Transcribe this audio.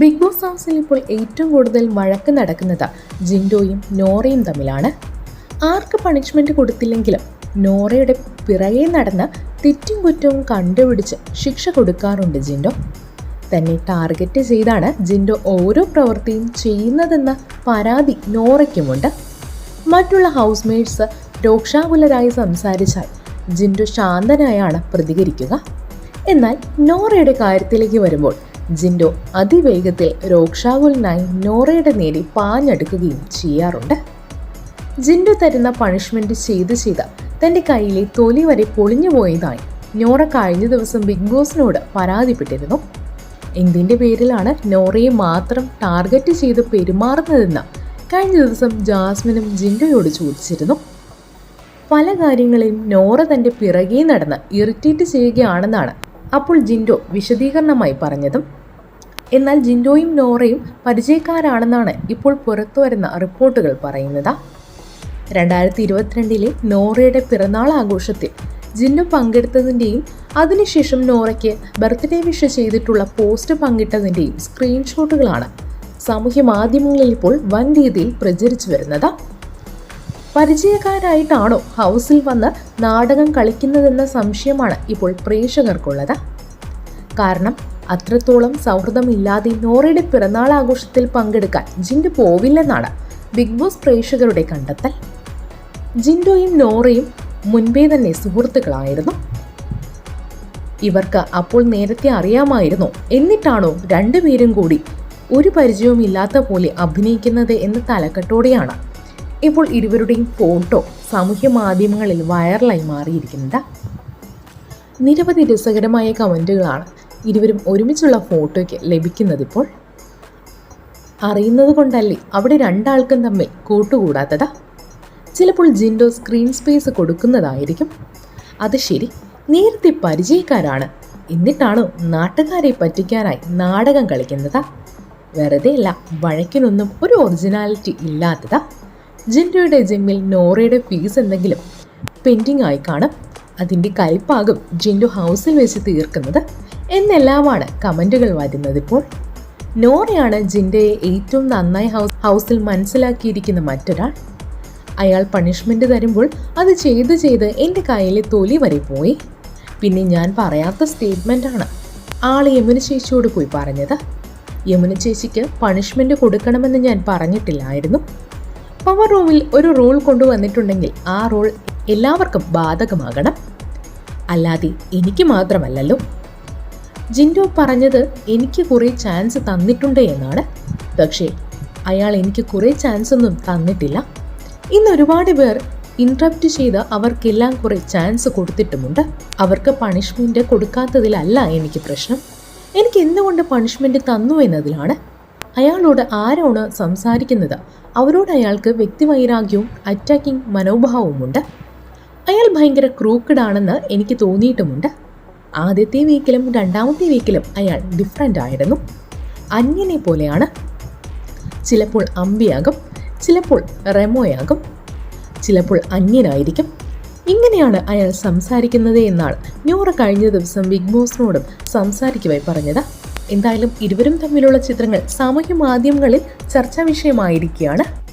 Big boss ഹൗസിൽ ഇപ്പോൾ ഏറ്റവും കൂടുതൽ വഴക്ക് നടക്കുന്നത് ജിൻഡോയും നോറയും തമ്മിലാണ്. ആർക്ക് പണിഷ്മെന്റ് കൊടുത്തില്ലെങ്കിലും നോറയുടെ പിറകെ നടന്ന് തെറ്റും കുറ്റവും കണ്ടുപിടിച്ച് ശിക്ഷ കൊടുക്കാറുണ്ട് ജിൻഡോ. തന്നെ ടാർഗറ്റ് ചെയ്താണ് ജിൻഡോ ഓരോ പ്രവൃത്തിയും ചെയ്യുന്നതെന്ന പരാതി നോറയ്ക്കുമുണ്ട്. മറ്റുള്ള ഹൗസ്മേറ്റ്സ് രോക്ഷാകുലരായി സംസാരിച്ചാൽ ജിൻഡോ ശാന്തനായാണ് പ്രതികരിക്കുക. എന്നാൽ നോറയുടെ കാര്യത്തിലേക്ക് വരുമ്പോൾ ജിൻഡോ അതിവേഗത്തിൽ രോക്ഷാകുലനായി നോറയുടെ നേരെ പാഞ്ഞെടുക്കുകയും ചെയ്യാറുണ്ട്. ജിൻഡോ തരുന്ന പണിഷ്മെന്റ് ചെയ്ത് ചെയ്ത് തന്റെ കയ്യിലെ തൊലി വരെ പൊളിഞ്ഞു പോയതായി നോറ കഴിഞ്ഞ ദിവസം ബിഗ് ബോസിനോട് പരാതിപ്പെട്ടിരുന്നു. എന്തിന്റെ പേരിലാണ് നോറയെ മാത്രം ടാർഗറ്റ് ചെയ്ത് പെരുമാറുന്നതെന്ന് കഴിഞ്ഞ ദിവസം ജാസ്മിനും ജിൻഡോയോട് ചോദിച്ചിരുന്നു. പല കാര്യങ്ങളെയും നോറ തന്റെ പിറകെ നടന്ന് ഇറിറ്റേറ്റ് ചെയ്യുകയാണെന്നാണ് അപ്പോൾ ജിൻഡോ വിശദീകരണമായി പറഞ്ഞതും. എന്നാൽ ജിൻഡോയും നോറയും പരിചയക്കാരാണെന്നാണ് ഇപ്പോൾ പുറത്തുവരുന്ന റിപ്പോർട്ടുകൾ പറയുന്നത്. രണ്ടായിരത്തി ഇരുപത്തിരണ്ടിലെ നോറയുടെ പിറന്നാൾ ആഘോഷത്തിൽ ജിന്നു പങ്കെടുത്തതിന്റെയും അതിനുശേഷം നോറയ്ക്ക് ബർത്ത്ഡേ വിഷ് ചെയ്തിട്ടുള്ള പോസ്റ്റ് പങ്കിട്ടതിന്റെയും സ്ക്രീൻഷോട്ടുകളാണ് സാമൂഹ്യ മാധ്യമങ്ങളിൽ ഇപ്പോൾ വൻ രീതിയിൽ പ്രചരിച്ചു വരുന്നത്. പരിചയക്കാരായിട്ടാണോ ഹൗസിൽ വന്ന് നാടകം കളിക്കുന്നതെന്ന സംശയമാണ് ഇപ്പോൾ പ്രേക്ഷകർക്കുള്ളത്. കാരണം അത്രത്തോളം സൗഹൃദമില്ലാതെ നോറയുടെ പിറന്നാൾ ആഘോഷത്തിൽ പങ്കെടുക്കാൻ ജിൻഡു പോവില്ലെന്നാണ് ബിഗ് ബോസ് പ്രേക്ഷകരുടെ കണ്ടെത്തൽ. ജിൻഡോയും നോറയും മുൻപേ തന്നെ സുഹൃത്തുക്കളായിരുന്നു. ഇവർക്ക് അപ്പോൾ നേരത്തെ അറിയാമായിരുന്നു. എന്നിട്ടാണോ രണ്ടുപേരും കൂടി ഒരു പരിചയവും ഇല്ലാത്ത പോലെ അഭിനയിക്കുന്നത് എന്ന തലക്കെട്ടോടെയാണ്. ഇപ്പോൾ ഇരുവരുടെയും ഫോട്ടോ സാമൂഹ്യ മാധ്യമങ്ങളിൽ വൈറലായി മാറിയിരിക്കുന്നത്. നിരവധി രസകരമായ കമന്റുകളാണ് ഇരുവരും ഒരുമിച്ചുള്ള ഫോട്ടോയ്ക്ക് ലഭിക്കുന്നതിപ്പോൾ അറിയുന്നത് കൊണ്ടല്ലേ അവിടെ രണ്ടാൾക്കും തമ്മിൽ കൂട്ടുകൂടാത്തതാ? ചിലപ്പോൾ ജിൻഡോ സ്ക്രീൻ സ്പേസ് കൊടുക്കുന്നതായിരിക്കും. അത് ശരി നേരത്തെ പരിചയക്കാരാണ്. എന്നിട്ടാണോ നാട്ടുകാരെ പറ്റിക്കാനായി നാടകം കളിക്കുന്നതാ? വെറുതെ അല്ല വഴക്കിനൊന്നും ഒരു ഒറിജിനാലിറ്റി ഇല്ലാത്തതാ. ജിൻഡോയുടെ ജിമ്മിൽ നോറയുടെ ഫീസ് എന്തെങ്കിലും പെൻഡിങ് ആയി കാണും. അതിന്റെ കൽപ്പാകും ജിൻഡോ ഹൗസിൽ വെച്ച് തീർക്കുന്നത്. എന്നെല്ലാമാണ് കമന്റുകൾ വരുന്നത് ഇപ്പോൾ. നോറയാണ് ജിൻഡയെ ഏറ്റവും നന്നായി ഹൗസ് ഹൗസിൽ മനസ്സിലാക്കിയിരിക്കുന്ന മറ്റൊരാൾ. അയാൾ പണിഷ്മെന്റ് തരുമ്പോൾ അത് ചെയ്ത് ചെയ്ത് എന്റെ കയ്യിലെ തൊലി വരെ പോയി. പിന്നെ ഞാൻ പറയാത്ത സ്റ്റേറ്റ്മെന്റ് ആണ്. ആൾ യമുന ചേച്ചിയോട് പോയി പറഞ്ഞത്. യമുന ചേച്ചിക്ക് പണിഷ്മെന്റ് കൊടുക്കണമെന്ന് ഞാൻ പറഞ്ഞിട്ടില്ലായിരുന്നു. പവർ റൂമിൽ ഒരു റോൾ കൊണ്ടുവന്നിട്ടുണ്ടെങ്കിൽ ആ റോൾ എല്ലാവർക്കും ബാധകമാകണം. അല്ലാതെ എനിക്ക് മാത്രമല്ലല്ലോ. ജിൻഡോ പറഞ്ഞത് എനിക്ക് കുറേ ചാൻസ് തന്നിട്ടുണ്ട് എന്നാണ്. പക്ഷേ അയാൾ എനിക്ക് കുറേ ചാൻസ് ഒന്നും തന്നിട്ടില്ല. ഇന്ന് ഒരുപാട് പേർ ഇൻട്രപ്റ്റ് ചെയ്ത് അവർക്കെല്ലാം കുറേ ചാൻസ് കൊടുത്തിട്ടുമുണ്ട്. അവർക്ക് പണിഷ്മെന്റ് കൊടുക്കാത്തതിലല്ല എനിക്ക് പ്രശ്നം. എനിക്ക് എന്തുകൊണ്ട് പണിഷ്മെന്റ് തന്നു എന്നതിലാണ്. അയാളോട് ആരാണ് സംസാരിക്കുന്നത്? അവരോട് അയാൾക്ക് വ്യക്തിവൈരാഗ്യവും അറ്റാക്കിംഗ് മനോഭാവവുമുണ്ട്. അയാൾ ഭയങ്കര ക്രൂക്കഡ് ആണെന്ന് എനിക്ക് തോന്നിയിട്ടുമുണ്ട്. ആദ്യത്തെ വീക്കിലും രണ്ടാമത്തെ വീക്കിലും അയാൾ ഡിഫറെന്റ് ആയിരുന്നു. അന്യനെ പോലെയാണ്. ചിലപ്പോൾ അമ്പിയാകും ചിലപ്പോൾ റെമോയാകും ചിലപ്പോൾ അന്യനായിരിക്കും. ഇങ്ങനെയാണ് അയാൾ സംസാരിക്കുന്നത് എന്നാണ് ന്യൂറ കഴിഞ്ഞ ദിവസം ബിഗ് ബോസിനോടും സംസാരിക്കുവായി പറഞ്ഞത്. എന്തായാലും ഇരുവരും തമ്മിലുള്ള ചിത്രങ്ങൾ സാമൂഹ്യ മാധ്യമങ്ങളിൽ ചർച്ചാ വിഷയമായിരിക്കുകയാണ്.